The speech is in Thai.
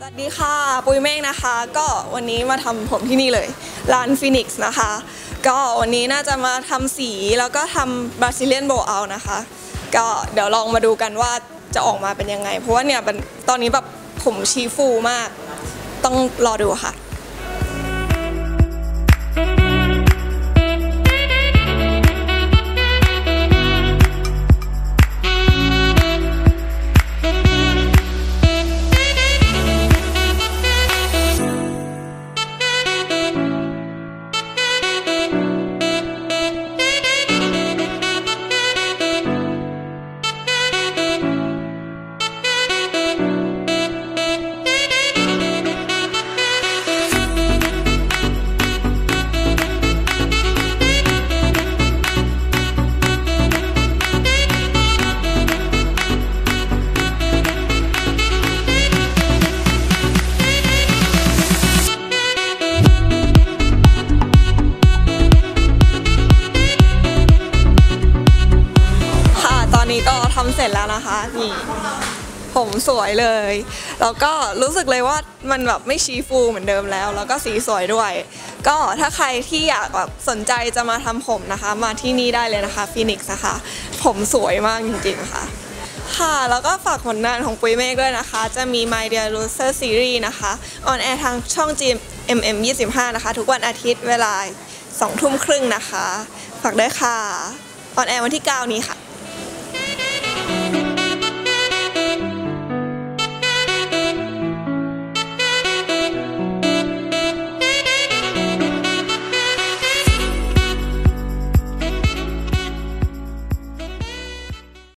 สวัสดีค่ะ ปุยเมฆนะคะ ก็วันนี้มาทำผมที่นี่เลย ร้านฟินิกส์นะคะ ก็วันนี้น่าจะมาทำสีแล้วก็ทำบราซิเลียนโบเอานะคะ ก็เดี๋ยวลองมาดูกันว่าจะออกมาเป็นยังไง เพราะว่าเนี่ยตอนนี้แบบผมชีฟูมาก ต้องรอดูค่ะ อนนี้ก็ทำเสร็จแล้วนะคะ นี่ ผมสวยเลย แล้วก็รู้สึกเลยว่ามันแบบไม่ชี้ฟูเหมือนเดิมแล้ว แล้วก็สีสวยด้วย ก็ถ้าใครที่อยากแบบสนใจจะมาทำผมนะคะ มาที่นี่ได้เลยนะคะฟินิกส์นะคะ ผมสวยมากจริงๆค่ะค่ะ แล้วก็ฝากผลงานของปุ้ยเมฆด้วยนะคะ จะมี My Dear Loser Series นะคะออนแอร์ทางช่อง GMM 25 นะคะ ทุกวันอาทิตย์เวลา2ทุ่มครึ่งนะคะ ฝากด้วยค่ะออนแอร์วันที่ 9 นี้ค่ะ